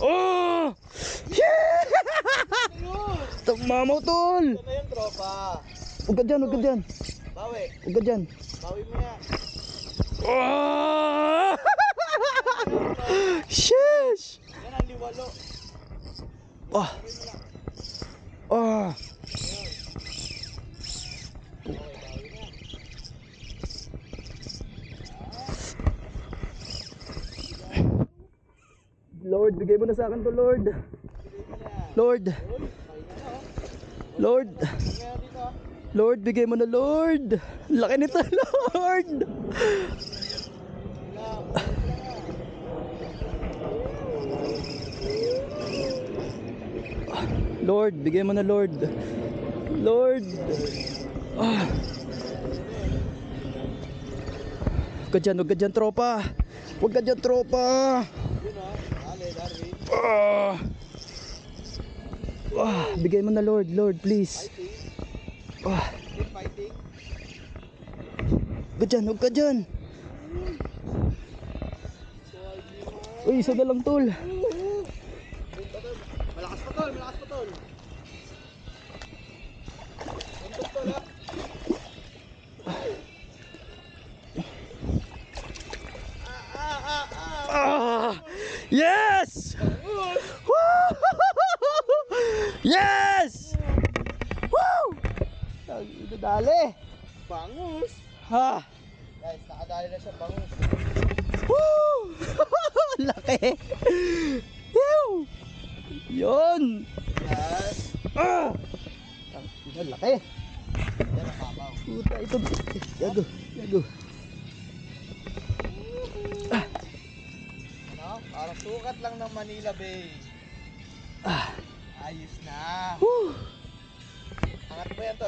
Oh! Yeah! Mamaw tol! Ito tropa. Huwag ka dyan, huwag dyan. Bawi. Huwag dyan. Bawi mo yan. Oh! Sheesh! Yan ang liwalo. Oh! Oh! Lord, bigay mo na sa akin to, Lord. Lord. Lord. Lord, bigay mo na, Lord. Laki nito, Lord. Lord, bigay mo na, Lord. Lord. Ah. Huwag ka dyan, huwag ka dyan, tropa. Huwag ka dyan, tropa. Yun o. Dali, Darwin. Ah. Ah, bigay mo na, Lord. Lord, please. Ah. Fighting. Huwag ka dyan, huwag ka dyan. Uy, isa na lang, tol. Malakas pa tol, malakas pa tol. Tuntun tol ha. Ah, ah, ah, ah. Ah! Yes! Woo! Yes! Woo! Dali. Bangus. Ha! Guys, nakadali na siya bangus. Woo! Laki. Ew! Yun. Yes. Ah! Ang laki. Yan ang kapaw. Puta, ito. Yago, yago. Sukat lang ng Manila Bay. Ah! Ayos na. Woo! Angat mo yan to.